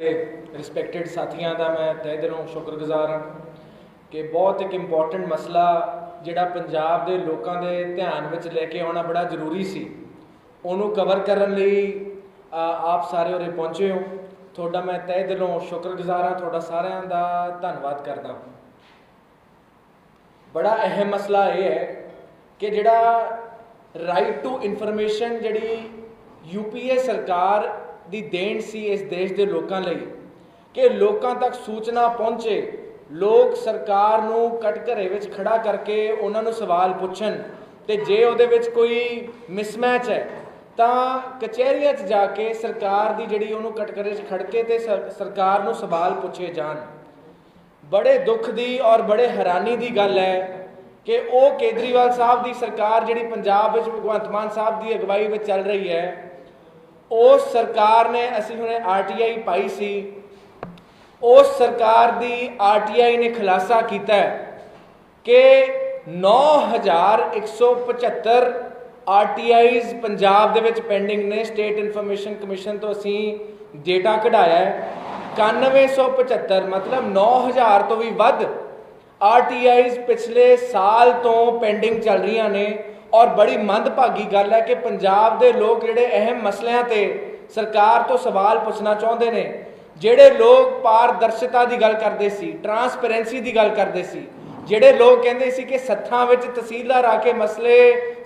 Respected ਸਾਥੀਆਂ ਦਾ ਮੈਂ ਤਹਿ ਦਿਲੋਂ ਸ਼ੁਕਰਗੁਜ਼ਾਰ ਹਾਂ ਕਿ ਬਹੁਤ ਇੱਕ ਇੰਪੋਰਟੈਂਟ ਮਸਲਾ ਜਿਹੜਾ ਪੰਜਾਬ ਦੇ ਲੋਕਾਂ ਦੇ ਧਿਆਨ ਵਿੱਚ ਲੈ ਕੇ ਆਉਣਾ ਬੜਾ ਜ਼ਰੂਰੀ ਸੀ, ਉਹਨੂੰ ਕਵਰ ਕਰਨ ਲਈ ਆਪ ਸਾਰੇ ਉਰੇ ਪਹੁੰਚੇ ਹੋ। ਤੁਹਾਡਾ ਮੈਂ ਤਹਿ ਦਿਲੋਂ ਸ਼ੁਕਰਗੁਜ਼ਾਰ ਹਾਂ, ਤੁਹਾਡਾ ਸਾਰਿਆਂ ਦਾ ਧੰਨਵਾਦ ਕਰਦਾ ਬੜਾ ਅਹਿਮ ਮਸਲਾ ਇਹ ਹੈ ਕਿ ਜਿਹੜਾ ਰਾਈਟ ਟੂ ਇਨਫੋਰਮੇਸ਼ਨ ਜਿਹੜੀ ਯੂਪੀਏ ਸਰਕਾਰ ਦੀ ਦੇਣ ਸੀ ਇਸ ਦੇਸ਼ ਦੇ ਲੋਕਾਂ ਲਈ ਕਿ ਲੋਕਾਂ ਤੱਕ ਸੂਚਨਾ ਪਹੁੰਚੇ। ਲੋਕ ਸਰਕਾਰ ਨੂੰ ਕਟਘਰੇ ਵਿੱਚ ਖੜਾ ਕਰਕੇ ਉਹਨਾਂ ਨੂੰ ਸਵਾਲ ਪੁੱਛਣ ਤੇ ਜੇ ਉਹਦੇ ਵਿੱਚ ਕੋਈ ਮਿਸਮੈਚ ਹੈ, ਤਾਂ ਕਚਹਿਰੀਆਂ 'ਚ ਜਾ ਕੇ ਸਰਕਾਰ ਦੀ ਜਿਹੜੀ ਉਹਨੂੰ ਕਟਕਰੇ 'ਚ ਖੜ ਕੇ ਤੇ ਸਰ- ਸਰਕਾਰ ਨੂੰ ਸਵਾਲ ਪੁੱਛੇ ਜਾਣ। ਬੜੇ ਦੁੱਖ ਦੀ ਔਰ ਬੜੇ ਹੈਰਾਨੀ ਦੀ ਗੱਲ ਹੈ ਕਿ ਉਹ ਕੇਜਰੀਵਾਲ ਸਾਹਿਬ ਦੀ ਸਰਕਾਰ ਜਿਹੜੀ ਪੰਜਾਬ ਵਿੱਚ ਭਗਵੰਤ ਮਾਨ ਸਾਹਿਬ ਦੀ ਅਗਵਾਈ ਵਿੱਚ ਚੱਲ ਰਹੀ ਹੈ ਉਸ ਸਰਕਾਰ ਨੇ, ਅਸੀਂ ਹੁਣੇ ਆਰਟੀਆਈ ਪਾਈ ਸੀ, ਉਸ ਸਰਕਾਰ ਦੀ ਆਰਟੀਆਈ ਨੇ ਖੁਲਾਸਾ ਕੀਤਾ ਹੈ ਕਿ 9175 ਆਰਟੀਆਈਜ਼ ਪੰਜਾਬ ਦੇ ਵਿੱਚ ਪੈਂਡਿੰਗ ਨੇ। ਸਟੇਟ ਇਨਫੋਰਮੇਸ਼ਨ ਕਮਿਸ਼ਨ ਤੋਂ ਅਸੀਂ ਡੇਟਾ ਕਢਾਇਆ ਹੈ। 9175 ਮਤਲਬ 9000 ਤੋਂ ਵੀ ਵੱਧ ਆਰਟੀਆਈਜ਼ ਪਿਛਲੇ ਸਾਲ ਤੋਂ ਪੈਂਡਿੰਗ ਚੱਲ ਰਹੀਆਂ ਨੇ ਔਰ ਬੜੀ ਮੰਦਭਾਗੀ ਗੱਲ ਹੈ ਕਿ ਪੰਜਾਬ ਦੇ ਲੋਕ ਜਿਹੜੇ ਅਹਿਮ ਮਸਲਿਆਂ ਤੇ ਸਰਕਾਰ ਤੋਂ ਸਵਾਲ ਪੁੱਛਣਾ ਚਾਹੁੰਦੇ ਨੇ, ਜਿਹੜੇ ਲੋਕ ਪਾਰਦਰਸ਼ਤਾ ਦੀ ਗੱਲ ਕਰਦੇ ਸੀ ਟਰਾਂਸਪੇਰੈਂਸੀ ਦੀ ਗੱਲ ਕਰਦੇ ਸੀ, ਜਿਹੜੇ ਲੋਕ ਕਹਿੰਦੇ ਸੀ ਕਿ ਸੱਥਾਂ ਵਿੱਚ ਤਹਿਸੀਲਦਾਰ ਆ ਕੇ ਮਸਲੇ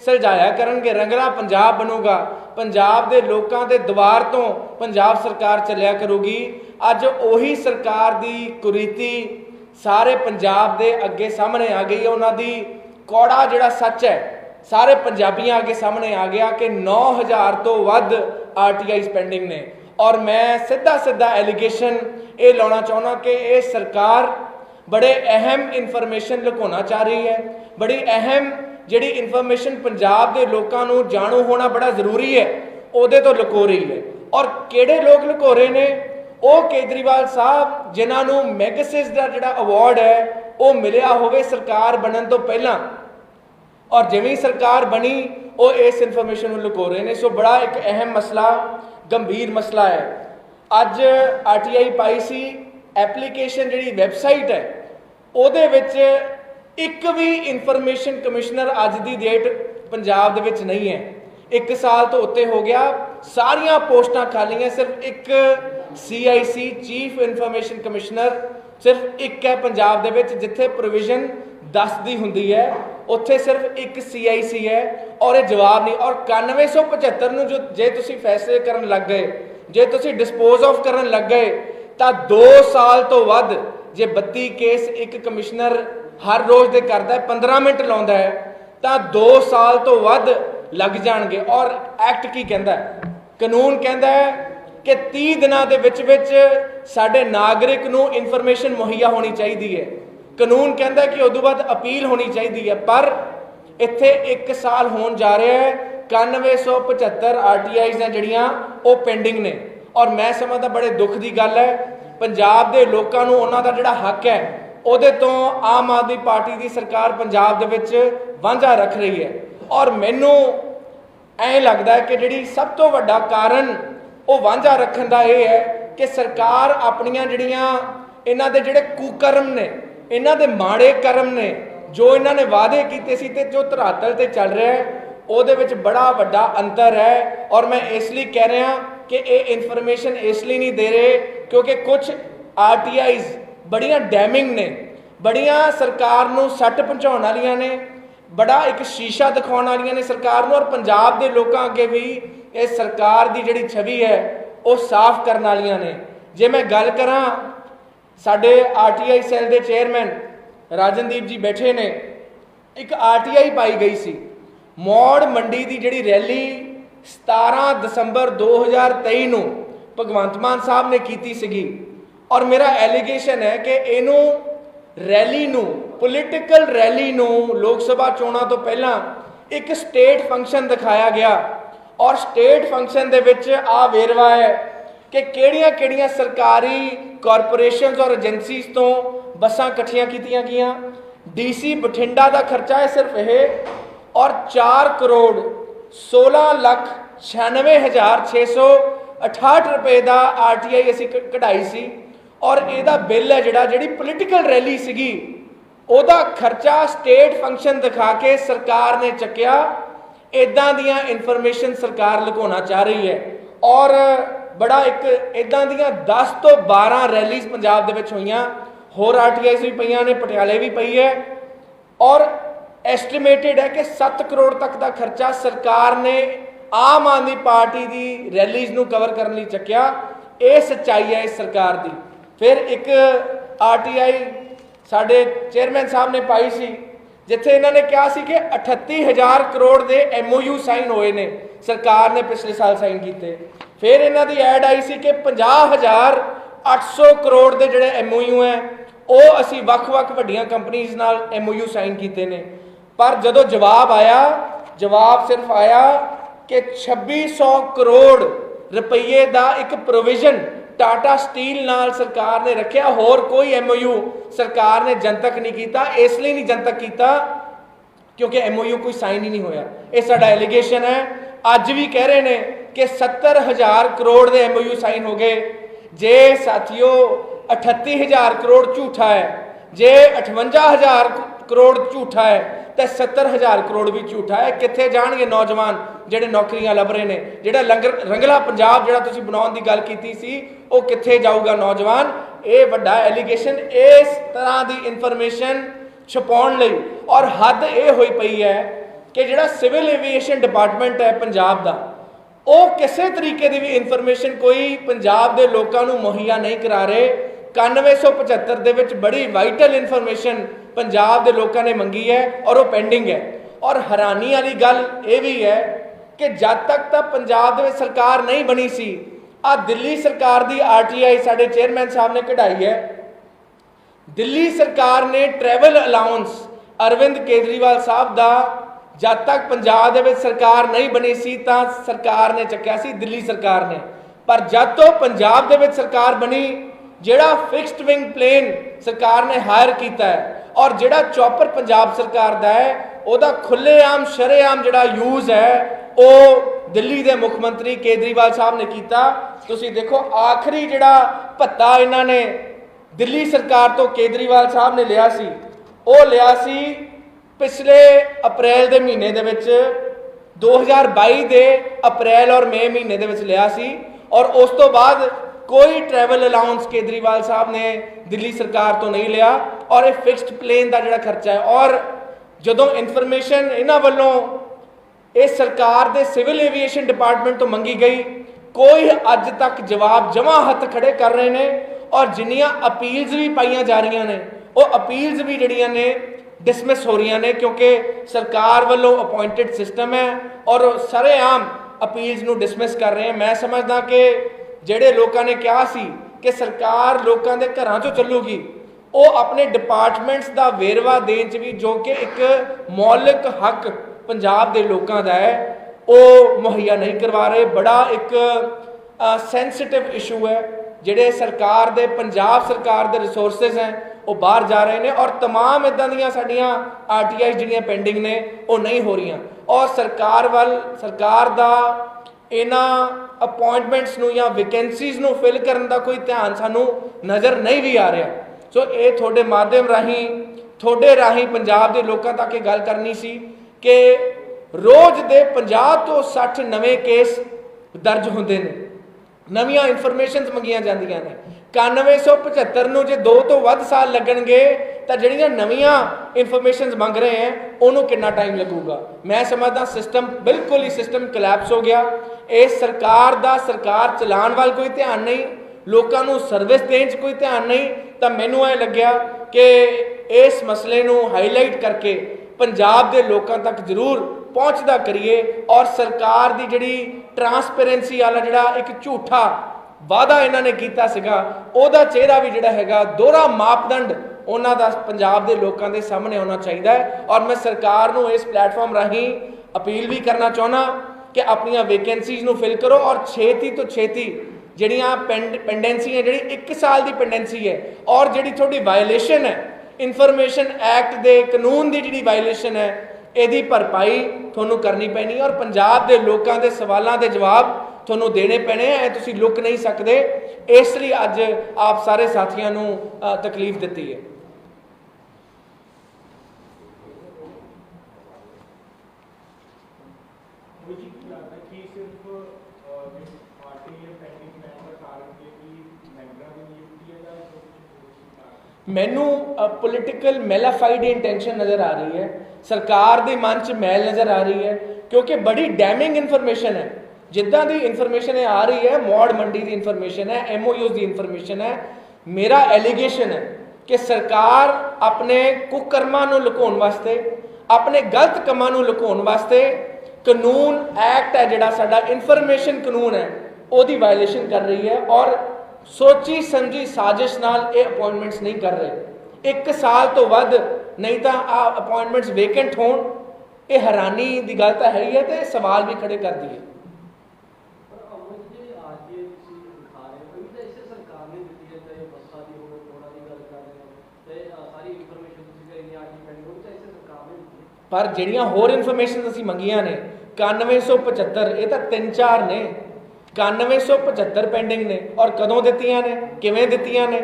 ਸੁਲਝਾਇਆ ਕਰਨਗੇ, ਰੰਗਲਾ ਪੰਜਾਬ ਬਣੂਗਾ, ਪੰਜਾਬ ਦੇ ਲੋਕਾਂ ਦੇ ਦੁਆਰ ਤੋਂ ਪੰਜਾਬ ਸਰਕਾਰ ਚੱਲਿਆ ਕਰੂਗੀ, ਅੱਜ ਉਹੀ ਸਰਕਾਰ ਦੀ ਕੁਰੀਤੀ ਸਾਰੇ ਪੰਜਾਬ ਦੇ ਅੱਗੇ ਸਾਹਮਣੇ ਆ ਗਈ ਹੈ। ਉਹਨਾਂ ਦੀ ਕੌੜਾ ਜਿਹੜਾ ਸੱਚ ਹੈ, ਸਾਰੇ ਪੰਜਾਬੀਆਂ ਅੱਗੇ ਸਾਹਮਣੇ ਆ ਗਿਆ ਕਿ 9000 ਤੋਂ ਵੱਧ ਆਰਟੀਆਈ ਪੈਂਡਿੰਗ ਨੇ। ਔਰ ਮੈਂ ਸਿੱਧਾ ਸਿੱਧਾ ਐਲੀਗੇਸ਼ਨ ਇਹ ਲਾਉਣਾ ਚਾਹੁੰਦਾ ਕਿ ਇਹ ਸਰਕਾਰ ਬੜੇ ਅਹਿਮ ਇਨਫੋਰਮੇਸ਼ਨ ਲੁਕਾਉਣਾ ਚਾਹ ਰਹੀ ਹੈ। ਬੜੀ ਅਹਿਮ ਜਿਹੜੀ ਇਨਫੋਰਮੇਸ਼ਨ ਪੰਜਾਬ ਦੇ ਲੋਕਾਂ ਨੂੰ ਜਾਣੂ ਹੋਣਾ ਬੜਾ ਜ਼ਰੂਰੀ ਹੈ, ਉਹਦੇ ਤੋਂ ਲੁਕੋ ਰਹੀ ਹੈ। ਔਰ ਕਿਹੜੇ ਲੋਕ ਲੁਕੋ ਰਹੇ ਨੇ? ਉਹ ਕੇਜਰੀਵਾਲ ਸਾਹਿਬ, ਜਿਨ੍ਹਾਂ ਨੂੰ ਮੈਗਸਿਸ ਦਾ ਜਿਹੜਾ ਅਵਾਰਡ ਹੈ, ਉਹ ਮਿਲਿਆ ਹੋਵੇ ਸਰਕਾਰ ਬਣਨ ਤੋਂ ਪਹਿਲਾਂ। ਔਰ ਜਿਵੇਂ ਸਰਕਾਰ ਬਣੀ, ਉਹ ਇਸ ਇਨਫੋਰਮੇਸ਼ਨ ਨੂੰ ਲੁਕੋ ਰਹੇ ਨੇ। ਸੋ ਬੜਾ ਇੱਕ ਅਹਿਮ ਮਸਲਾ, ਗੰਭੀਰ ਮਸਲਾ ਹੈ। ਅੱਜ ਆਰਟੀਆਈ ਪਾਈ ਸੀ ਐਪਲੀਕੇਸ਼ਨ ਜਿਹੜੀ ਵੈਬਸਾਈਟ ਹੈ, ਉਹਦੇ ਵਿੱਚ ਇੱਕ ਵੀ ਇਨਫੋਰਮੇਸ਼ਨ ਕਮਿਸ਼ਨਰ ਅੱਜ ਦੀ ਡੇਟ ਪੰਜਾਬ ਦੇ ਵਿੱਚ ਨਹੀਂ ਹੈ। ਇੱਕ ਸਾਲ ਤੋਂ ਉੱਤੇ ਹੋ ਗਿਆ, ਸਾਰੀਆਂ ਪੋਸਟਾਂ ਖਾਲੀਆਂ, ਸਿਰਫ ਇੱਕ ਸੀਆਈਸੀ ਚੀਫ ਇਨਫੋਰਮੇਸ਼ਨ ਕਮਿਸ਼ਨਰ ਸਿਰਫ ਇੱਕ ਹੈ ਪੰਜਾਬ ਦੇ ਵਿੱਚ, ਜਿੱਥੇ ਪ੍ਰੋਵੀਜ਼ਨ 10 ਦੀ ਹੁੰਦੀ ਹੈ। ਉੱਥੇ ਸਿਰਫ ਇੱਕ ਸੀਆਈਸੀ ਹੈ ਔਰ ਇਹ ਜਵਾਬ ਨਹੀਂ। ਔਰ 9175 ਨੂੰ ਜੋ ਜੇ ਤੁਸੀਂ ਫੈਸਲੇ ਕਰਨ ਲੱਗ ਗਏ, ਜੇ ਤੁਸੀਂ ਡਿਸਪੋਜ਼ ਆਫ ਕਰਨ ਲੱਗ ਗਏ, ਤਾਂ 2 ਸਾਲ ਤੋਂ ਵੱਧ ਜੇ 32 ਕੇਸ ਇੱਕ ਕਮਿਸ਼ਨਰ ਹਰ ਰੋਜ਼ ਦੇ ਕਰਦਾ ਹੈ 15 ਮਿੰਟ ਲਾਉਂਦਾ ਹੈ, ਤਾਂ 2 ਸਾਲ ਤੋਂ ਵੱਧ ਲੱਗ ਜਾਣਗੇ। ਔਰ ਐਕਟ ਕੀ ਕਹਿੰਦਾ ਹੈ? ਕਾਨੂੰਨ ਕਹਿੰਦਾ ਹੈ ਕਿ 30 ਦਿਨਾਂ ਦੇ ਵਿੱਚ ਵਿੱਚ ਸਾਡੇ ਨਾਗਰਿਕ ਨੂੰ ਇਨਫੋਰਮੇਸ਼ਨ ਮੁਹੱਈਆ ਹੋਣੀ ਚਾਹੀਦੀ ਹੈ। ਕਾਨੂੰਨ ਕਹਿੰਦਾ ਹੈ ਕਿ ਉਦੋਂ ਬਾਅਦ ਅਪੀਲ ਹੋਣੀ ਚਾਹੀਦੀ ਹੈ, ਪਰ ਇੱਥੇ 1 ਸਾਲ ਹੋਣ ਜਾ ਰਿਹਾ ਹੈ। 9175 ਆਰਟੀਆਈਜ਼ ਨੇ ਜਿਹੜੀਆਂ ਉਹ ਪੈਂਡਿੰਗ ਨੇ। ਔਰ ਮੈਂ ਸਮਝਦਾ ਬੜੇ ਦੁੱਖ ਦੀ ਗੱਲ ਹੈ, ਪੰਜਾਬ ਦੇ ਲੋਕਾਂ ਨੂੰ ਉਹਨਾਂ ਦਾ ਜਿਹੜਾ ਹੱਕ ਹੈ, ਉਹਦੇ ਤੋਂ ਆਮ ਆਦਮੀ ਪਾਰਟੀ ਦੀ ਸਰਕਾਰ ਪੰਜਾਬ ਦੇ ਵਿੱਚ ਵਾਂਝਾ ਰੱਖ ਰਹੀ ਹੈ। ਔਰ ਮੈਨੂੰ ਐਂ ਲੱਗਦਾ ਹੈ ਕਿ ਜਿਹੜੀ ਸਭ ਤੋਂ ਵੱਡਾ ਕਾਰਨ ਉਹ ਵਾਂਝਾ ਰੱਖਣ ਦਾ ਇਹ ਹੈ ਕਿ ਸਰਕਾਰ ਆਪਣੀਆਂ ਜਿਹੜੀਆਂ ਇਹਨਾਂ ਦੇ ਜਿਹੜੇ ਕੁਕਰਮ ਨੇ, ਇਹਨਾਂ ਦੇ ਮਾੜੇ ਕਰਮ ਨੇ, ਜੋ ਇਹਨਾਂ ਨੇ ਵਾਅਦੇ ਕੀਤੇ ਸੀ ਤੇ ਜੋ ਧਰਾਤਲ ਤੇ ਚੱਲ ਰਿਹਾ ਹੈ, ਉਹਦੇ ਵਿੱਚ ਬੜਾ ਵੱਡਾ ਅੰਤਰ ਹੈ ਔਰ ਮੈਂ ਇਸ ਲਈ ਕਹਿ ਰਿਹਾ ਕਿ ਇਹ ਇਨਫੋਰਮੇਸ਼ਨ ਇਸ ਲਈ ਨਹੀਂ ਦੇ ਰਹੇ ਕਿਉਂਕਿ ਕੁਝ ਆਰਟੀਆਈਜ਼ ਬੜੀਆਂ ਡੈਮਿੰਗ ਨੇ, ਬੜੀਆਂ ਸਰਕਾਰ ਨੂੰ ਸੱਟ ਪਹੁੰਚਾਉਣ ਵਾਲੀਆਂ ਨੇ ਬੜਾ ਇੱਕ ਸ਼ੀਸ਼ਾ ਦਿਖਾਉਣ ਵਾਲੀਆਂ ਨੇ ਸਰਕਾਰ ਨੂੰ ਔਰ ਪੰਜਾਬ ਦੇ ਲੋਕਾਂ ਅੱਗੇ ਵੀ ਇਹ ਸਰਕਾਰ ਦੀ ਜਿਹੜੀ ਛਵੀ ਹੈ, ਉਹ ਸਾਫ਼ ਕਰਨ ਵਾਲੀਆਂ ਨੇ। ਜੇ ਮੈਂ ਗੱਲ ਕਰਾਂ, ਸਾਡੇ ਆਰਟੀਆਈ ਸੈੱਲ ਦੇ ਚੇਅਰਮੈਨ ਰਾਜਨਦੀਪ ਜੀ ਬੈਠੇ ਨੇ। ਇੱਕ ਆਰਟੀਆਈ ਪਾਈ ਗਈ ਸੀ। ਮੌੜ ਮੰਡੀ ਦੀ ਜਿਹੜੀ ਰੈਲੀ 17 ਦਸੰਬਰ 2023 ਨੂੰ ਭਗਵੰਤ ਮਾਨ ਸਾਹਿਬ ਨੇ ਕੀਤੀ ਸੀਗੀ। ਔਰ ਮੇਰਾ ਐਲੀਗੇਸ਼ਨ ਹੈ ਕਿ ਇਹਨੂੰ ਰੈਲੀ ਨੂੰ ਪੋਲੀਟੀਕਲ ਰੈਲੀ ਨੂੰ ਲੋਕ ਸਭਾ ਚੋਣਾਂ ਤੋਂ ਪਹਿਲਾਂ ਇੱਕ ਸਟੇਟ ਫੰਕਸ਼ਨ ਦਿਖਾਇਆ ਗਿਆ। ਔਰ ਸਟੇਟ ਫੰਕਸ਼ਨ ਦੇ ਵਿੱਚ ਆ ਵੇਰਵਾ ਹੈ ਕਿ ਕਿਹੜੀਆਂ-ਕਿਹੜੀਆਂ ਸਰਕਾਰੀ ਕਾਰਪੋਰੇਸ਼ਨਸ ਔਰ ਏਜੰਸੀਜ਼ ਤੋਂ ਬੱਸਾਂ ਇਕੱਠੀਆਂ ਕੀਤੀਆਂ ਗਈਆਂ। ਡੀਸੀ ਬਠਿੰਡਾ ਦਾ ਖਰਚਾ ਹੈ ਸਿਰਫ ਇਹ। ਔਰ 4 ਕਰੋੜ 16 ਲੱਖ 96600 68 ਰੁਪਏ ਦਾ ਆਰਟੀਆਈ ਅਸੀਂ ਕ- ਕਢਾਈ ਸੀ। ਔਰ ਇਹਦਾ ਬਿੱਲ ਹੈ ਜਿਹੜਾ, ਜਿਹੜੀ ਪੋਲੀਟੀਕਲ ਰੈਲੀ ਸੀਗੀ ਉਹਦਾ ਖਰਚਾ ਸਟੇਟ ਫੰਕਸ਼ਨ ਦਿਖਾ ਕੇ ਸਰਕਾਰ ਨੇ ਚੱਕਿਆ। ਇਦਾਂ ਦੀਆਂ ਇਨਫੋਰਮੇਸ਼ਨ ਸਰਕਾਰ ਲੁਕਾਉਣਾ ਚਾਹ ਰਹੀ ਹੈ। ਔਰ ਬੜਾ ਇੱਕ ਇਦਾਂ ਦੀਆਂ 10 ਤੋਂ 12 ਰੈਲੀਜ਼ ਪੰਜਾਬ ਦੇ ਵਿੱਚ ਹੋਈਆਂ। ਹੋਰ ਆਰਟੀਆਈਸ ਵੀ ਪਈਆਂ ਨੇ, ਪਟਿਆਲੇ ਵੀ ਪਈ ਹੈ। ਔਰ ਐਸਟੀਮੇਟਡ ਹੈ ਕਿ 7 ਕਰੋੜ ਤੱਕ ਦਾ ਖਰਚਾ ਸਰਕਾਰ ਨੇ ਆਮ ਆਦਮੀ ਪਾਰਟੀ ਦੀ ਰੈਲੀਜ਼ ਨੂੰ ਕਵਰ ਕਰਨ ਲਈ ਚੱਕਿਆ। ਇਹ ਸੱਚਾਈ ਹੈ ਇਸ ਸਰਕਾਰ ਦੀ। ਫਿਰ ਇੱਕ ਆਰਟੀਆਈ ਸਾਡੇ ਚੇਅਰਮੈਨ ਸਾਹਿਬ ਨੇ ਪਾਈ ਸੀ, ਜਿੱਥੇ ਇਹਨਾਂ ਨੇ ਕਿਹਾ ਸੀ ਕਿ 38000 ਕਰੋੜ ਦੇ ਐਮਓਯੂ ਸਾਈਨ ਹੋਏ ਨੇ, ਸਰਕਾਰ ਨੇ ਪਿਛਲੇ ਸਾਲ ਸਾਈਨ ਕੀਤੇ। ਫਿਰ ਇਹਨਾਂ ਦੀ ਐਡ ਆਈ ਸੀ ਕਿ 50800 ਕਰੋੜ ਦੇ ਜਿਹੜੇ ਐਮਓਯੂ ਹੈ, ਉਹ ਅਸੀਂ ਵੱਖ-ਵੱਖ ਵੱਡੀਆਂ ਕੰਪਨੀਆਂ ਨਾਲ ਐਮਓਯੂ ਸਾਈਨ ਕੀਤੇ ਨੇ। ਪਰ ਜਦੋਂ ਜਵਾਬ ਆਇਆ, ਜਵਾਬ ਸਿਰਫ ਆਇਆ ਕਿ 2600 ਕਰੋੜ ਰੁਪਏ ਦਾ ਇੱਕ ਪ੍ਰੋਵੀਜ਼ਨ ਟਾਟਾ ਸਟੀਲ ਨਾਲ ਸਰਕਾਰ ਨੇ ਰੱਖਿਆ, ਹੋਰ ਕੋਈ ਐਮਓਯੂ ਸਰਕਾਰ ਨੇ ਜਨਤਕ ਨਹੀਂ ਕੀਤਾ, ਇਸ ਲਈ ਨਹੀਂ ਜਨਤਕ ਕੀਤਾ, ਕਿਉਂਕਿ ਐਮਓਯੂ ਕੋਈ ਸਾਈਨ ਹੀ ਨਹੀਂ ਹੋਇਆ। ਇਹ ਸਾਡਾ ਐਲੀਗੇਸ਼ਨ ਹੈ। ਅੱਜ ਵੀ ਕਹਿ ਰਹੇ ਨੇ ਕਿ 70000 ਕਰੋੜ ਦੇ ਐਮਓਯੂ ਸਾਈਨ ਹੋ ਗਏ। ਜੇ ਸਾਥੀਓ 38000 ਕਰੋੜ ਝੂਠਾ ਹੈ। ਜੇ 58000 ਕਰੋੜ ਝੂਠਾ ਹੈ ਤੇ 70000 ਕਰੋੜ ਵੀ ਝੂਠਾ ਹੈ। ਕਿੱਥੇ ਜਾਣਗੇ ਨੌਜਵਾਨ ਜਿਹੜੇ ਨੌਕਰੀਆਂ ਲੱਭ ਰਹੇ ਨੇ? ਜਿਹੜਾ ਲੰਗਰ ਰੰਗਲਾ ਪੰਜਾਬ ਜਿਹੜਾ ਤੁਸੀਂ ਬਣਾਉਣ ਦੀ ਗੱਲ ਕੀਤੀ ਸੀ, ਉਹ ਕਿੱਥੇ ਜਾਊਗਾ ਨੌਜਵਾਨ? ਇਹ ਵੱਡਾ ਐਲੀਗੇਸ਼ਨ ਇਸ ਤਰ੍ਹਾਂ ਦੀ ਇਨਫੋਰਮੇਸ਼ਨ ਛਪਾਉਣ ਲਈ। ਔਰ ਹੱਦ ਇਹ ਹੋਈ ਪਈ ਹੈ ਕਿ ਜਿਹੜਾ ਸਿਵਲ ਏਵੀਏਸ਼ਨ ਡਿਪਾਰਟਮੈਂਟ ਹੈ ਪੰਜਾਬ ਦਾ, ਉਹ ਕਿਸੇ ਤਰੀਕੇ ਦੀ ਵੀ ਇਨਫੋਰਮੇਸ਼ਨ ਕੋਈ ਪੰਜਾਬ ਦੇ ਲੋਕਾਂ ਨੂੰ ਮੁਹੱਈਆ ਨਹੀਂ ਕਰਾ ਰਹੇ। 9175 ਦੇ ਵਿੱਚ ਬੜੀ ਵਾਈਟਲ ਇਨਫੋਰਮੇਸ਼ਨ ਪੰਜਾਬ ਦੇ ਲੋਕਾਂ ਨੇ ਮੰਗੀ ਹੈ ਔਰ ਉਹ ਪੈਂਡਿੰਗ ਹੈ। ਔਰ ਹੈਰਾਨੀ ਵਾਲੀ ਗੱਲ ਇਹ ਵੀ ਹੈ ਕਿ ਜਦ ਤੱਕ ਤਾਂ ਪੰਜਾਬ ਦੇ ਵਿੱਚ ਸਰਕਾਰ ਨਹੀਂ ਬਣੀ ਸੀ ਆ ਦਿੱਲੀ ਸਰਕਾਰ ਦੀ ਆਰਟੀਆਈ ਸਾਡੇ ਚੇਅਰਮੈਨ ਸਾਹਿਬ ਨੇ ਕਢਾਈ ਹੈ। ਦਿੱਲੀ ਸਰਕਾਰ ਨੇ ਟਰੈਵਲ ਅਲਾਉਂਸ ਅਰਵਿੰਦ ਕੇਜਰੀਵਾਲ ਸਾਹਿਬ ਦਾ ਜਦ ਤੱਕ ਪੰਜਾਬ ਦੇ ਵਿੱਚ ਸਰਕਾਰ ਨਹੀਂ ਬਣੀ ਸੀ ਤਾਂ ਸਰਕਾਰ ਨੇ ਚੱਕਿਆ ਸੀ, ਦਿੱਲੀ ਸਰਕਾਰ ਨੇ। ਪਰ ਜਦ ਤੋਂ ਪੰਜਾਬ ਦੇ ਵਿੱਚ ਸਰਕਾਰ ਬਣੀ, ਜਿਹੜਾ ਫਿਕਸਡ ਵਿੰਗ ਪਲੇਨ ਸਰਕਾਰ ਨੇ ਹਾਇਰ ਕੀਤਾ ਹੈ ਔਰ ਜਿਹੜਾ ਚੌਪਰ ਪੰਜਾਬ ਸਰਕਾਰ ਦਾ ਹੈ, ਉਹਦਾ ਖੁੱਲੇਆਮ ਸ਼ਰੇਆਮ ਜਿਹੜਾ ਯੂਜ਼ ਹੈ, ਉਹ ਦਿੱਲੀ ਦੇ ਮੁੱਖ ਮੰਤਰੀ ਕੇਜਰੀਵਾਲ ਸਾਹਿਬ ਨੇ ਕੀਤਾ। ਤੁਸੀਂ ਦੇਖੋ, ਆਖਰੀ ਜਿਹੜਾ ਭੱਤਾ ਇਹਨਾਂ ਨੇ ਦਿੱਲੀ ਸਰਕਾਰ ਤੋਂ ਕੇਜਰੀਵਾਲ ਸਾਹਿਬ ਨੇ ਲਿਆ ਸੀ, ਉਹ ਲਿਆ ਸੀ ਪਿਛਲੇ ਅਪ੍ਰੈਲ ਦੇ ਮਹੀਨੇ ਦੇ ਵਿੱਚ 2022 ਦੇ ਅਪ੍ਰੈਲ ਔਰ ਮਈ ਮਹੀਨੇ ਦੇ ਵਿੱਚ ਲਿਆ ਸੀ। ਔਰ ਉਸ ਤੋਂ ਬਾਅਦ ਕੋਈ ਟਰੈਵਲ ਅਲਾਉਂਸ ਕੇਜਰੀਵਾਲ ਸਾਹਿਬ ਨੇ ਦਿੱਲੀ ਸਰਕਾਰ ਤੋਂ ਨਹੀਂ ਲਿਆ ਔਰ ਇਹ ਫਿਕਸਡ ਪਲੇਨ ਦਾ ਜਿਹੜਾ ਖਰਚਾ ਹੈ ਔਰ ਜਦੋਂ ਇਨਫੋਰਮੇਸ਼ਨ ਇਹਨਾਂ ਵੱਲੋਂ ਇਹ ਸਰਕਾਰ ਦੇ ਸਿਵਲ ਏਵੀਏਸ਼ਨ ਡਿਪਾਰਟਮੈਂਟ ਤੋਂ ਮੰਗੀ ਗਈ, ਕੋਈ ਅੱਜ ਤੱਕ ਜਵਾਬ ਜਮਾ ਹੱਥ ਖੜੇ ਕਰ ਰਹੇ ਨੇ ਔਰ ਜਿੰਨੀਆਂ ਅਪੀਲਸ ਵੀ ਪਾਈਆਂ ਜਾ ਰਹੀਆਂ ਨੇ, ਉਹ ਅਪੀਲਸ ਵੀ ਜਿਹੜੀਆਂ ਨੇ ਡਿਸਮਿਸ ਹੋ ਰਹੀਆਂ ਨੇ ਕਿਉਂਕਿ ਸਰਕਾਰ ਵੱਲੋਂ ਅਪਾਇੰਟਡ ਸਿਸਟਮ ਹੈ ਔਰ ਸਾਰੇ ਆਮ ਅਪੀਲਸ ਨੂੰ ਡਿਸਮਿਸ ਕਰ ਰਹੇ ਹੈ। ਮੈਂ ਸਮਝਦਾ ਕਿ ਜਿਹੜੇ ਲੋਕਾਂ ਨੇ ਕਿਹਾ ਸੀ ਕਿ ਸਰਕਾਰ ਲੋਕਾਂ ਦੇ ਘਰਾਂ 'ਚੋਂ ਚੱਲੂਗੀ ਉਹ ਆਪਣੇ ਡਿਪਾਰਟਮੈਂਟਸ ਦਾ ਵੇਰਵਾ ਦੇਣ 'ਚ ਵੀ ਜੋ ਕਿ ਇੱਕ ਮੌਲਿਕ ਹੱਕ ਪੰਜਾਬ ਦੇ ਲੋਕਾਂ ਦਾ ਹੈ ਉਹ ਮੁਹੱਈਆ ਨਹੀਂ ਕਰਵਾ ਰਹੇ ਬੜਾ ਇੱਕ ਸੈਂਸਿਟਿਵ ਇਸ਼ੂ ਹੈ ਜਿਹੜੇ ਸਰਕਾਰ ਦੇ ਪੰਜਾਬ ਸਰਕਾਰ ਦੇ ਰਿਸੋਰਸਸ ਹੈ ਉਹ ਬਾਹਰ ਜਾ ਰਹੇ ਨੇ ਔਰ तमाम ਇਦਾਂ ਦੀਆਂ ਸਾਡੀਆਂ ਆਰਟੀਆਈ ਜਿਹੜੀਆਂ ਪੈਂਡਿੰਗ ਨੇ ਉਹ ਨਹੀਂ ਹੋ ਰਹੀਆਂ ਔਰ ਸਰਕਾਰ ਵੱਲ ਸਰਕਾਰ ਦਾ ਇਹਨਾਂ ਅਪਾਇੰਟਮੈਂਟਸ ਨੂੰ ਜਾਂ ਵੈਕੈਂਸੀਜ਼ ਨੂੰ ਫਿਲ ਕਰਨ ਦਾ ਕੋਈ ਧਿਆਨ ਸਾਨੂੰ ਨਜ਼ਰ ਨਹੀਂ ਵੀ ਆ ਰਿਹਾ। ਸੋ ਇਹ ਤੁਹਾਡੇ ਮਾਧਿਅਮ ਰਾਹੀਂ, ਤੁਹਾਡੇ ਰਾਹੀਂ ਪੰਜਾਬ ਦੇ ਲੋਕਾਂ ਤੱਕ ਇਹ ਗੱਲ ਕਰਨੀ ਸੀ ਕਿ ਰੋਜ਼ ਦੇ 50 ਤੋਂ 60 ਨਵੇਂ ਕੇਸ ਦਰਜ ਹੁੰਦੇ ਨੇ। ਨਵੀਆਂ ਇਨਫੋਰਮੇਸ਼ਨਸ ਮੰਗੀਆਂ ਜਾਂਦੀਆਂ ਨੇ। 9175 ਨੂੰ ਜੇ 2 ਤੋਂ ਵੱਧ ਸਾਲ ਲੱਗਣਗੇ ਤਾਂ ਜਿਹੜੀਆਂ ਨਵੀਆਂ ਇਨਫੋਰਮੇਸ਼ਨਸ ਮੰਗ ਰਹੇ ਹੈ, ਉਹਨੂੰ ਕਿੰਨਾ ਟਾਈਮ ਲੱਗੂਗਾ? ਮੈਂ ਸਮਝਦਾ ਸਿਸਟਮ ਬਿਲਕੁਲ ਹੀ ਸਿਸਟਮ ਕੋਲੈਪਸ ਹੋ ਗਿਆ। ਇਹ ਸਰਕਾਰ ਦਾ ਸਰਕਾਰ ਚਲਾਉਣ ਵੱਲ ਕੋਈ ਧਿਆਨ ਨਹੀਂ, ਲੋਕਾਂ ਨੂੰ ਸਰਵਿਸ ਦੇਣ 'ਚ ਕੋਈ ਧਿਆਨ ਨਹੀਂ, ਤਾਂ ਮੈਨੂੰ ਇਹ ਲੱਗਿਆ ਕਿ ਇਸ ਮਸਲੇ ਨੂੰ ਹਾਈਲਾਈਟ ਕਰਕੇ ਪੰਜਾਬ ਦੇ ਲੋਕਾਂ ਤੱਕ ਜ਼ਰੂਰ ਪਹੁੰਚਦਾ ਕਰੀਏ ਔਰ ਸਰਕਾਰ ਦੀ ਜਿਹੜੀ ਟਰਾਂਸਪੇਰੈਂਸੀ ਵਾਲਾ ਜਿਹੜਾ ਇੱਕ ਝੂਠਾ ਵਾਅਦਾ ਇਹਨਾਂ ਨੇ ਕੀਤਾ ਸੀਗਾ, ਉਹਦਾ ਚਿਹਰਾ ਵੀ ਜਿਹੜਾ ਹੈਗਾ, ਦੋਹਰਾ ਮਾਪਦੰਡ ਉਹਨਾਂ ਦਾ ਪੰਜਾਬ ਦੇ ਲੋਕਾਂ ਦੇ ਸਾਹਮਣੇ ਆਉਣਾ ਚਾਹੀਦਾ ਹੈ। ਔਰ ਮੈਂ ਸਰਕਾਰ ਨੂੰ ਇਸ ਪਲੇਟਫਾਰਮ ਰਾਹੀਂ ਅਪੀਲ ਵੀ ਕਰਨਾ ਚਾਹੁੰਦਾ ਕਿ ਆਪਣੀਆਂ ਵੈਕੈਂਸੀਜ਼ ਨੂੰ ਫਿਲ ਕਰੋ ਔਰ ਛੇਤੀ ਤੋਂ ਛੇਤੀ ਜਿਹੜੀਆਂ ਪੈਂਡੈਂਸੀ ਹੈ, ਜਿਹੜੀ 1 ਸਾਲ ਦੀ ਪੈਂਡੈਂਸੀ ਹੈ ਔਰ ਜਿਹੜੀ ਤੁਹਾਡੀ ਵਾਇਲੇਸ਼ਨ ਹੈ ਇਨਫੋਰਮੇਸ਼ਨ ਐਕਟ ਦੇ ਕਾਨੂੰਨ ਦੀ ਜਿਹੜੀ ਵਾਇਲੇਸ਼ਨ ਹੈ, ਇਹਦੀ ਭਰਪਾਈ ਤੁਹਾਨੂੰ ਕਰਨੀ ਪੈਣੀ ਔਰ ਪੰਜਾਬ ਦੇ ਲੋਕਾਂ ਦੇ ਸਵਾਲਾਂ ਦੇ ਜਵਾਬ ਤੁਹਾਨੂੰ ਦੇਣੇ ਪੈਣੇ ਆ ਇਹ ਤੁਸੀਂ ਲੁੱਕ ਨਹੀਂ ਸਕਦੇ। ਇਸ ਲਈ ਅੱਜ ਆਪ ਸਾਰੇ ਸਾਥੀਆਂ ਨੂੰ ਤਕਲੀਫ ਦਿੱਤੀ ਹੈ। ਮੈਨੂੰ ਪੋਲਿਟੀਕਲ ਮੈਲਾਫਾਈਡ ਇੰਟੈਂਸ਼ਨ ਨਜ਼ਰ ਆ ਰਹੀ ਹੈ। ਸਰਕਾਰ ਦੇ ਮਨ 'ਚ ਮੈਲ ਨਜ਼ਰ ਆ ਰਹੀ ਹੈ ਕਿਉਂਕਿ ਬੜੀ ਡੈਮਿੰਗ ਇਨਫੋਰਮੇਸ਼ਨ ਹੈ। ਜਿੱਦਾਂ ਦੀ ਇਨਫੋਰਮੇਸ਼ਨ ਇਹ ਆ ਰਹੀ ਹੈ, ਮੌੜ ਮੰਡੀ ਦੀ ਇਨਫੋਰਮੇਸ਼ਨ ਹੈ ਐਮਓਯੂਜ਼ ਦੀ ਇਨਫੋਰਮੇਸ਼ਨ ਹੈ, ਮੇਰਾ ਐਲੀਗੇਸ਼ਨ ਹੈ ਕਿ ਸਰਕਾਰ ਆਪਣੇ ਕੁਕਰਮਾਂ ਨੂੰ ਲੁਕਾਉਣ ਵਾਸਤੇ, ਆਪਣੇ ਗਲਤ ਕੰਮਾਂ ਨੂੰ ਲੁਕਾਉਣ ਵਾਸਤੇ ਕਾਨੂੰਨ ਐਕਟ ਹੈ ਜਿਹੜਾ ਸਾਡਾ ਇਨਫੋਰਮੇਸ਼ਨ ਕਾਨੂੰਨ ਹੈ, ਉਹਦੀ ਵਾਇਲੇਸ਼ਨ ਕਰ ਰਹੀ ਹੈ ਔਰ ਸੋਚੀ ਸਮਝੀ ਸਾਜ਼ਿਸ਼ ਨਾਲ ਇਹ ਅਪਾਇੰਟਮੈਂਟਸ ਨਹੀਂ ਕਰ ਰਹੇ। ਇੱਕ ਸਾਲ ਤੋਂ ਵੱਧ ਨਹੀਂ ਤਾਂ ਆ ਅਪਾਇੰਟਮੈਂਟਸ ਵੇਕੈਂਟ ਹੋਣ, ਇਹ ਹੈਰਾਨੀ ਦੀ ਗੱਲ ਤਾਂ ਹੈ ਹੀ ਹੈ ਤੇ ਸਵਾਲ ਵੀ ਖੜੇ ਕਰਦੀ ਹੈ ਪਰ ਅਮਰ ਜੀ ਅੱਜ ਇਹ ਤੁਸੀਂ ਦਿਖਾ ਰਹੇ ਹੋ ਇਹ ਵੀ ਤਾਂ ਇਸੇ ਸਰਕਾਰ ਨੇ ਦਿੱਤੀ ਹੈ ਚਾਹੇ ਬੱਸਾਂ ਦੀ ਹੋਵੇ ਕੋੜਾ ਦੀ ਗੱਲ ਕਰ ਰਹੇ ਹੋ ਤੇ ਅ, ਸਾਰੀ ਇਨਫੋਰਮੇਸ਼ਨ ਤੁਸੀਂ ਕਹਿੰਦੇ ਅੱਜ ਦੀ ਪੈਂਡਿੰਗ ਉਹ ਵੀ ਤਾਂ ਇਸੇ ਸਰਕਾਰ ਨੇ ਦਿੱਤੀ ਹੈ ਪਰ ਜਿਹੜੀਆਂ ਹੋਰ ਇਨਫੋਰਮੇਸ਼ਨ ਅਸੀਂ ਮੰਗੀਆਂ ਨੇ 9175 ਇਹ ਤਾਂ ਤਿੰਨ ਚਾਰ ਨੇ। 9175 ਪੈਂਡਿੰਗ ਨੇ, ਔਰ ਕਦੋਂ ਦਿੱਤੀਆਂ ਨੇ, ਕਿਵੇਂ ਦਿੱਤੀਆਂ ਨੇ?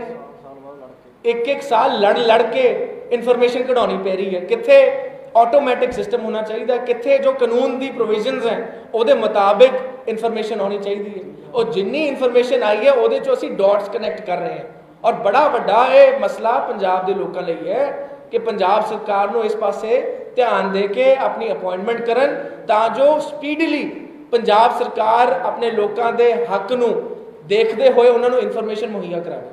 ਇੱਕ ਇੱਕ ਸਾਲ ਲੜ ਲੜ ਕੇ ਇਨਫੋਰਮੇਸ਼ਨ ਕਢਾਉਣੀ ਪੈ ਰਹੀ ਹੈ। ਕਿੱਥੇ ਆਟੋਮੈਟਿਕ ਸਿਸਟਮ ਹੋਣਾ ਚਾਹੀਦਾ ਕਿੱਥੇ ਜੋ ਕਾਨੂੰਨ ਦੀ ਪ੍ਰੋਵੀਜ਼ਨਸ ਹੈ, ਉਹਦੇ ਮੁਤਾਬਿਕ ਇਨਫੋਰਮੇਸ਼ਨ ਹੋਣੀ ਚਾਹੀਦੀ ਹੈ। ਉਹ ਜਿੰਨੀ ਇਨਫੋਰਮੇਸ਼ਨ ਆਈ ਹੈ, ਉਹਦੇ ਚੋਂ ਅਸੀਂ ਡਾਟਸ ਕਨੈਕਟ ਕਰ ਰਹੇ ਹਾਂ। ਔਰ ਬੜਾ ਵੱਡਾ ਇਹ ਮਸਲਾ ਪੰਜਾਬ ਦੇ ਲੋਕਾਂ ਲਈ ਹੈ ਕਿ ਪੰਜਾਬ ਸਰਕਾਰ ਨੂੰ ਇਸ ਪਾਸੇ ਧਿਆਨ ਦੇ ਕੇ ਆਪਣੀ ਅਪਾਇੰਟਮੈਂਟ ਕਰਨ ਤਾਂ ਜੋ ਸਪੀਡਲੀ ਪੰਜਾਬ ਸਰਕਾਰ ਆਪਣੇ ਲੋਕਾਂ ਦੇ ਹੱਕ ਨੂੰ ਦੇਖਦੇ ਹੋਏ ਉਹਨਾਂ ਨੂੰ ਇਨਫੋਰਮੇਸ਼ਨ ਮੁਹੱਈਆ ਕਰਾਵੇ।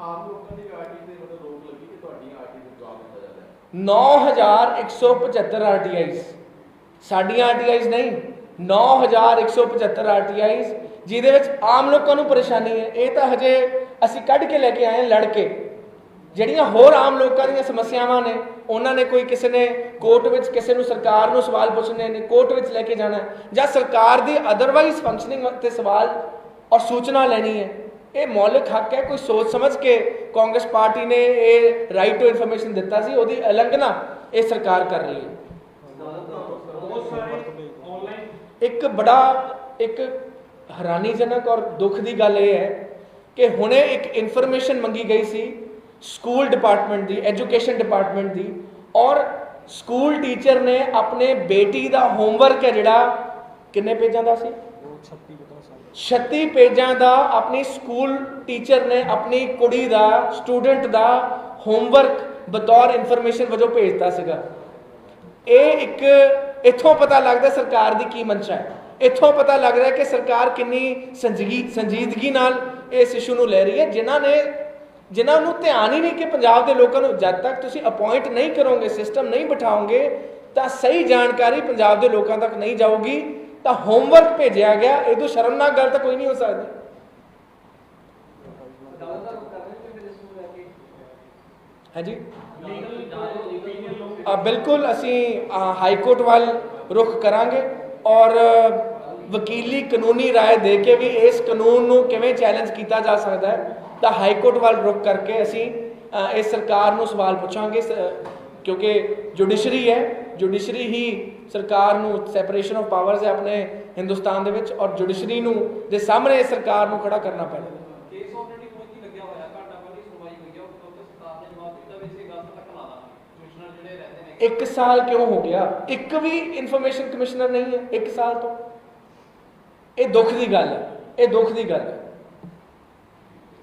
ਆਮ ਲੋਕਾਂ ਦੀ ਆਰਟੀ ਤੇ ਮਤਲਬ ਰੋਕ ਲੱਗੀ ਕਿ ਤੁਹਾਡੀ ਆਰਟੀ ਨੂੰ ਜਵਾਬ ਦਿੱਤਾ ਜਾਂਦਾ ਹੈ 9175 ਆਰਟੀਆਈਜ਼ ਸਾਡੀਆਂ ਆਰਟੀਆਈਜ਼ ਨਹੀਂ 9175 ਆਰਟੀਆਈਜ਼ ਜਿਹਦੇ ਵਿੱਚ ਆਮ ਲੋਕਾਂ ਨੂੰ ਪਰੇਸ਼ਾਨੀ ਹੈ। ਇਹ ਤਾਂ ਹਜੇ ਅਸੀਂ ਕੱਢ ਕੇ ਲੈ ਕੇ ਆਏ ਲੜ ਕੇ ਜਿਹੜੀਆਂ ਹੋਰ ਆਮ ਲੋਕਾਂ ਦੀਆਂ ਸਮੱਸਿਆਵਾਂ ਨੇ, ਉਹਨਾਂ ਨੇ ਕੋਈ ਕਿਸੇ ਨੇ ਕੋਰਟ ਵਿੱਚ ਕਿਸੇ ਨੂੰ ਸਰਕਾਰ ਨੂੰ ਸਵਾਲ ਪੁੱਛਣੇ ਨੇ, ਕੋਰਟ ਵਿੱਚ ਲੈ ਕੇ ਜਾਣਾ ਜਾਂ ਸਰਕਾਰ ਦੀ ਅਦਰਵਾਈਜ਼ ਫੰਕਸ਼ਨਿੰਗ ਤੇ ਸਵਾਲ ਔਰ ਸੂਚਨਾ ਲੈਣੀ ਹੈ, ਇਹ ਮੌਲਿਕ ਹੱਕ ਹੈ, ਕੋਈ ਸੋਚ ਸਮਝ ਕੇ ਕਾਂਗਰਸ ਪਾਰਟੀ ਨੇ ਇਹ ਰਾਈਟ ਟੂ ਇਨਫੋਰਮੇਸ਼ਨ ਦਿੱਤਾ ਸੀ, ਉਹਦੀ ਉਲੰਘਣਾ ਇਹ ਸਰਕਾਰ ਕਰ ਰਹੀ ਹੈ। ਇੱਕ ਬੜਾ, ਇੱਕ ਹੈਰਾਨੀਜਨਕ ਔਰ ਦੁੱਖ ਦੀ ਗੱਲ ਇਹ ਹੈ ਕਿ ਹੁਣੇ ਇੱਕ ਇਨਫੋਰਮੇਸ਼ਨ ਮੰਗੀ ਗਈ ਸੀ ਸਕੂਲ ਡਿਪਾਰਟਮੈਂਟ ਦੀ, ਐਜੂਕੇਸ਼ਨ ਡਿਪਾਰਟਮੈਂਟ ਦੀ, ਔਰ ਸਕੂਲ ਟੀਚਰ ਨੇ ਆਪਣੇ ਬੇਟੀ ਦਾ ਹੋਮਵਰਕ ਹੈ ਜਿਹੜਾ, ਕਿੰਨੇ ਪੇਜਾਂ ਦਾ ਸੀ? 36 ਪੇਜਾਂ ਦਾ ਆਪਣੀ ਸਕੂਲ ਟੀਚਰ ਨੇ ਆਪਣੀ ਕੁੜੀ ਦਾ, ਸਟੂਡੈਂਟ ਦਾ ਹੋਮਵਰਕ ਬਤੌਰ ਇਨਫੋਰਮੇਸ਼ਨ ਵਜੋਂ ਭੇਜਤਾ ਸੀਗਾ। ਇਹ ਇੱਕ, ਇੱਥੋਂ ਪਤਾ ਲੱਗਦਾ ਸਰਕਾਰ ਦੀ ਕੀ ਮਨਸ਼ਾ ਹੈ। ਇੱਥੋਂ ਪਤਾ ਲੱਗ ਰਿਹਾ ਕਿ ਸਰਕਾਰ ਕਿੰਨੀ ਸੰਜੀਦਗੀ ਸੰਜੀਦਗੀ ਨਾਲ ਇਸ ਇਸ਼ੂ ਨੂੰ ਲੈ ਰਹੀ ਹੈ, ਜਿਨ੍ਹਾਂ ਨੇ ਜਿਨ੍ਹਾਂ ਨੂੰ ਧਿਆਨ ਹੀ ਨਹੀਂ ਕਿ ਪੰਜਾਬ ਦੇ ਲੋਕਾਂ ਨੂੰ ਜਦ ਤੱਕ ਤੁਸੀਂ ਅਪਾਇੰਟ ਨਹੀਂ ਕਰੋਗੇ ਸਿਸਟਮ ਨਹੀਂ ਬਿਠਾਓਗੇ, ਤਾਂ ਸਹੀ ਜਾਣਕਾਰੀ ਪੰਜਾਬ ਦੇ ਲੋਕਾਂ ਤੱਕ ਨਹੀਂ ਜਾਊਗੀ, ਤਾਂ ਹੋਮਵਰਕ ਭੇਜਿਆ ਗਿਆ, ਇਹ ਤੋਂ ਸ਼ਰਮਨਾਕ ਗੱਲ ਤਾਂ ਕੋਈ ਨਹੀਂ ਹੋ ਸਕਦੀ। ਹਾਂਜੀ? ਬਿਲਕੁਲ ਅਸੀਂ ਹਾਈ ਕੋਰਟ ਵੱਲ ਰੁਖ ਕਰਾਂਗੇ ਔਰ ਵਕੀਲੀ ਕਾਨੂੰਨੀ رائے ਦੇ ਕੇ ਵੀ ਇਸ ਕਾਨੂੰਨ ਨੂੰ ਕਿਵੇਂ ਚੈਲੰਜ ਕੀਤਾ ਜਾ ਸਕਦਾ ਹੈ ਤਾਂ ਹਾਈ ਕੋਰਟ ਵੱਲ ਰੁਖ ਕਰਕੇ ਅਸੀਂ ਅ, ਇਸ ਸਰਕਾਰ ਨੂੰ ਸਵਾਲ ਪੁੱਛਾਂਗੇ ਸ- ਕਿਉਂਕਿ ਜੁਡੀਸ਼ਰੀ ਹੈ ਜੁਡੀਸ਼ਰੀ ਹੀ ਸਰਕਾਰ ਨੂੰ ਸੈਪਰੇਸ਼ਨ ਆਫ ਪਾਵਰਸ ਹੈ ਆਪਣੇ ਹਿੰਦੁਸਤਾਨ ਦੇ ਵਿੱਚ ਔਰ ਜੁਡੀਸ਼ਰੀ ਨੂੰ ਦੇ ਸਾਹਮਣੇ ਇਸ ਸਰਕਾਰ ਨੂੰ ਖੜਾ ਕਰਨਾ ਪੈਣਾ ਕੇਸ ਆਲਰੇਡੀ ਪਹੁੰਚੀ ਲੱਗਿਆ ਹੋਇਆ ਘੰਟਾ ਪਹਿਲੀ ਸੁਣਵਾਈ ਹੋਈ ਹੈ ਉਸ ਤੋਂ ਸਰਕਾਰ ਨੇ ਜਵਾਬ ਦਿੱਤਾ ਵੀ ਇਸੇ ਗੱਲ ਤੋਂ ਤੱਕ ਲਾ ਦਾਂਗੇ ਕਮਿਸ਼ਨਰ ਜਿਹੜੇ ਰਹਿੰਦੇ ਨੇ ਇੱਕ ਸਾਲ ਕਿਉਂ ਹੋ ਗਿਆ ਇੱਕ ਵੀ ਇਨਫੋਰਮੇਸ਼ਨ ਕਮਿਸ਼ਨਰ ਨਹੀਂ ਹੈ ਇੱਕ ਸਾਲ ਤੋਂ ਇਹ ਦੁੱਖ ਦੀ ਗੱਲ ਹੈ ਇਹ ਦੁੱਖ ਦੀ ਗੱਲ ਹੈ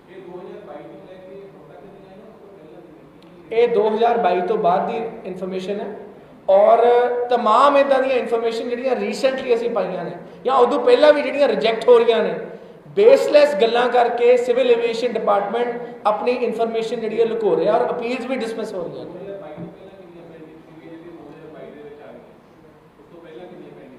ਇਹ 2022 ਤੋਂ ਲੈ ਕੇ ਹੁਣ ਤੱਕ ਦੀ ਲਾਈਨ ਉਸ ਤੋਂ ਪਹਿਲਾਂ ਦੀ ਨਹੀਂ ਇਹ 2022 ਤੋਂ ਬਾਅਦ ਦੀ ਇਨਫੋਰਮੇਸ਼ਨ ਹੈ ਔਰ तमाम ਇਦਾਂ ਦੀਆਂ ਇਨਫੋਰਮੇਸ਼ਨ ਜਿਹੜੀਆਂ ਰੀਸੈਂਟਲੀ ਅਸੀਂ ਪਾਈਆਂ ਨੇ ਜਾਂ ਉਦੋਂ ਪਹਿਲਾਂ ਵੀ ਜਿਹੜੀਆਂ ਰਿਜੈਕਟ ਹੋ ਰਹੀਆਂ ਨੇ ਬੇਸਲੈਸ ਗੱਲਾਂ ਕਰਕੇ ਸਿਵਲ ਐਵੀਏਸ਼ਨ ਡਿਪਾਰਟਮੈਂਟ ਆਪਣੀ ਇਨਫੋਰਮੇਸ਼ਨ ਜਿਹੜੀ ਹੈ ਲੁਕੋ ਰਿਹਾ ਔਰ ਅਪੀਲਸ ਵੀ ਡਿਸਮਿਸ ਹੋ ਰਹੀਆਂ ਨੇ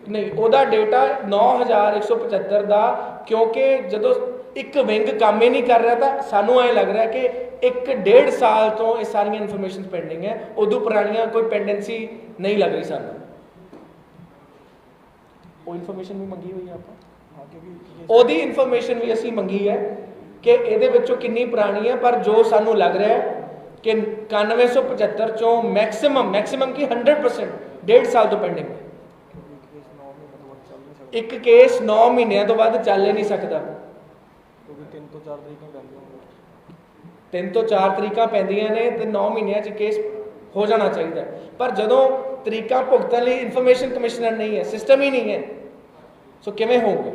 ਨਹੀਂ ਉਹਦਾ ਡੇਟਾ 9175 ਦਾ ਕਿਉਂਕਿ ਜਦੋਂ ਇੱਕ ਵਿੰਗ ਕੰਮ ਹੀ ਨਹੀਂ ਕਰ ਰਿਹਾ ਤਾਂ ਸਾਨੂੰ ਐ ਲੱਗ ਰਿਹਾ ਕਿ ਇੱਕ ਡੇਢ ਸਾਲ ਤੋਂ ਇਹ ਸਾਰੀਆਂ ਇਨਫੋਰਮੇਸ਼ਨ ਪੈਂਡਿੰਗ ਹੈ ਉਦੋਂ ਪੁਰਾਣੀਆਂ ਕੋਈ ਪੈਂਡੈਂਸੀ ਨਹੀਂ ਲੱਗ ਰਹੀ ਸਾਨੂੰ। ਉਹ ਇਨਫੋਰਮੇਸ਼ਨ ਵੀ ਮੰਗੀ ਹੋਈ ਆਪਾਂ? ਉਹਦੀ ਇਨਫੋਰਮੇਸ਼ਨ ਵੀ ਅਸੀਂ ਮੰਗੀ ਹੈ ਕਿ ਇਹਦੇ ਵਿੱਚੋਂ ਕਿੰਨੀ ਪੁਰਾਣੀ ਹੈ ਪਰ ਜੋ ਸਾਨੂੰ ਲੱਗ ਰਿਹਾ ਹੈ ਕਿ 9175 ਚੋਂ ਮੈਕਸਿਮਮ ਮੈਕਸਿਮਮ ਕੀ 100% ਡੇਢ ਸਾਲ ਤੋਂ ਪੈਂਡਿੰਗ ਹੈ। ਇੱਕ ਕੇਸ 9 ਮਹੀਨਿਆਂ ਤੋਂ ਵੱਧ ਚੱਲ ਹੀ ਨਹੀਂ ਸਕਦਾ। ਕਿਉਂਕਿ ਤਿੰਨ ਤੋਂ ਚਾਰ ਤਰੀਕਾਂ ਪੈਂਦੀਆਂ ਤੋਂ ਚਾਰ ਤਰੀਕਾਂ ਪੈਂਦੀਆਂ ਨੇ ਤੇ 9 ਮਹੀਨਿਆਂ 'ਚ ਕੇਸ ਹੋ ਜਾਣਾ ਚਾਹੀਦਾ। ਪਰ ਜਦੋਂ ਤਰੀਕਾਂ ਭੁਗਤਣ ਲਈ ਇਨਫੋਰਮੇਸ਼ਨ ਕਮਿਸ਼ਨਰ ਨਹੀਂ ਹੈ ਸਿਸਟਮ ਹੀ ਨਹੀਂ ਹੈ ਸੋ ਕਿਵੇਂ ਹੋਊਗਾ?